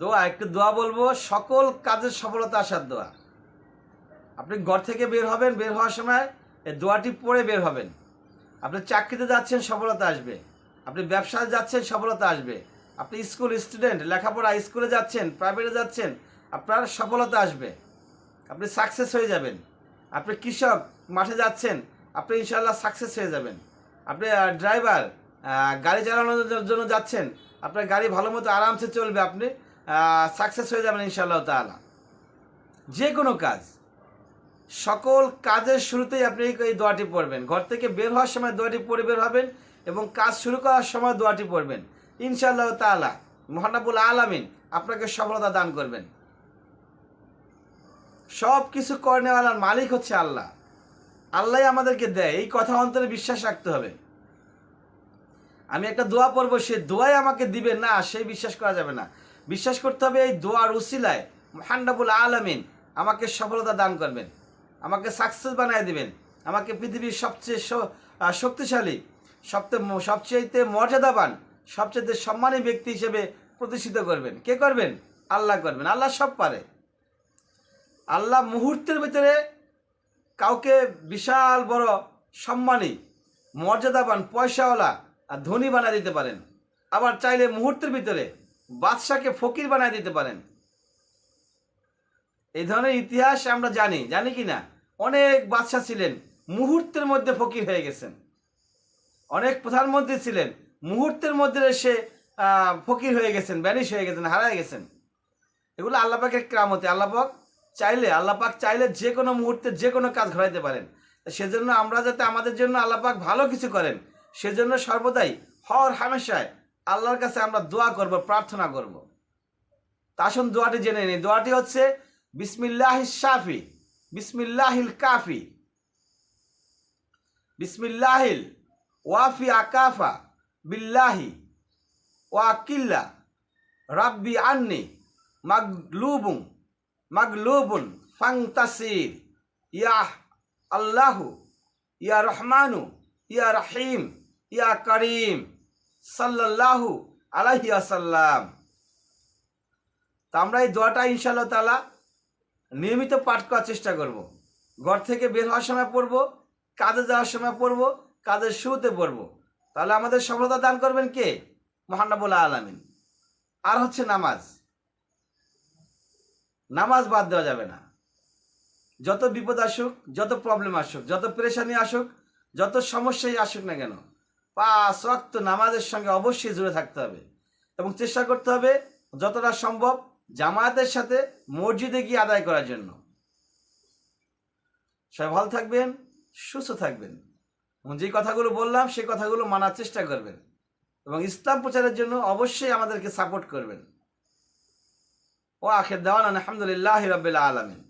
দোয়া, একটু দোয়া বলব, সকল কাজের সফলতা আসার দোয়া। আপনি ঘর থেকে বের হবেন, বের হওয়ার সময় এই দোয়াটি পড়ে বের হবেন। আপনি চাকরিতে যাচ্ছেন, সফলতা আসবে। আপনি ব্যবসায় যাচ্ছেন, সফলতা আসবে। আপনি স্কুল স্টুডেন্ট, লেখাপড়া স্কুলে যাচ্ছেন, প্রাইভেটে যাচ্ছেন, আপনার সফলতা আসবে। আপনি সাকসেস হয়ে যাবেন। আপনি কৃষক, মাঠে যাচ্ছেন, আপনি ইনশাল্লাহ সাকসেস হয়ে যাবেন। আপনি ড্রাইভার গাড়ি চালানোর জন্য যাচ্ছেন, আপনার গাড়ি ভালো মতো আরামসে চলবে, আপনি সাকসেস হয়ে যাবেন ইনশাল্লাহ তাআলা। যে কোনো কাজ, সকল কাজের শুরুতেই আপনি এই- দোয়াটি পড়বেন। ঘর থেকে বের হওয়ার সময় দোয়াটি পড়ে বের হবেন এবং কাজ শুরু করার সময় দোয়াটি পড়বেন। ইনশাআল্লাহ তাআলা, মহানাবুল আলামিন আপনাকে সফলতা দান করবেন। সব কিছু কর্নেওয়ালার মালিক হচ্ছে আল্লাহ। আল্লাহ আমাদেরকে দেয়, এই কথা অন্তরে বিশ্বাস রাখতে হবে। আমি একটা দোয়া পড়ব, সে দোয়াই আমাকে দিবে, না সেই বিশ্বাস করা যাবে না। বিশ্বাস করতে হবে এই দোয়ার উসিলায় মহান্ডাবুল আলামিন আমাকে সফলতা দান করবেন, আমাকে সাকসেস বানিয়ে দেবেন, আমাকে পৃথিবীর সবচেয়ে শক্তিশালী, সবচেয়ে ম- সবচেয়ে মর্যাদাবান সবচেয়ে সম্মানী ব্যক্তি হিসেবে প্রতিষ্ঠিত করবেন। কে করবেন? আল্লাহ করবেন। আল্লাহ সব পারে। আল্লাহ মুহূর্তের ভিতরে কাউকে বিশাল বড় সম্মানী, মর্যাদাবান, পয়সাওয়ালা আর ধনী বানায় দিতে পারেন। আবার চাইলে মুহূর্তের ভিতরে বাদশাকে ফকির বানায় দিতে পারেন। এই ধরনের ইতিহাস আমরা জানি জানি কি না অনেক বাদশাহ ছিলেন, মুহূর্তের মধ্যে ফকির হয়ে গেছেন। অনেক প্রধানমন্ত্রী ছিলেন, মুহূর্তের মধ্যে এসে ফকির হয়ে গেছেন, ব্যানিশ হয়ে গেছেন, হারায় গেছেন। এগুলো আল্লাপাকের ক্রামতে আল্লাপাক চাইলে আল্লাপাক চাইলে যে কোনো মুহূর্তে যে কোনো কাজ ঘটাইতে পারেন। সেজন্য আমরা যাতে আমাদের জন্য আল্লাপাক ভালো কিছু করেন, সেজন্য সর্বদাই হর হামেশায় আল্লাহর কাছে আমরা দোয়া করব, প্রার্থনা করব। তা আসুন দোয়াটি জেনে নিই। দোয়াটি হচ্ছে, বিসমিল্লাহ শাফি, বিসমিল্লাহিল কাফি, বিসমিল্লাহিল ওয়াফি আকাফা বিল্লাহি ওয়াকিল্লা রাব্বি আন্নি মাগলুবুং মাগলুবুন ফাংতাসির, ইয়া আল্লাহু, ইয়া রহমানু, ইয়া রহিম, ইয়া করিম। আলাইহি আসাল্লাম তা আমরা এই দোয়াটা ইনশাআল্লাহ তাআলা নিয়মিত পাঠ করার চেষ্টা করব। ঘর থেকে বের হওয়ার সময় পড়ব, কাজে যাওয়ার সময় পড়ব, কাজের শুরুতে পড়ব। তাহলে আমাদের সফলতা দান করবেন কে? মহানবুল আলামিন। আর হচ্ছে নামাজ। নামাজ বাদ দেওয়া যাবে না। যত বিপদ আসুক, যত প্রবলেম আসুক, যত পেরেশানি আসুক, যত সমস্যাই আসুক না কেন পাঁচ ওয়াক্ত নামাজের সঙ্গে অবশ্যই জুড়ে থাকতে হবে। এবং চেষ্টা করতে হবে যতটা সম্ভব জামায়াতের সাথে মসজিদে গিয়ে আদায় করার জন্য। সবাই ভালো থাকবেন, সুস্থ থাকবেন। এবং যে কথাগুলো বললাম, সেই কথাগুলো মানার চেষ্টা করবেন। এবং ইসলাম প্রচারের জন্য অবশ্যই আমাদেরকে সাপোর্ট করবেন। ও আখের দেওয়ান আলহামদুলিল্লাহ রবিল আলমিন।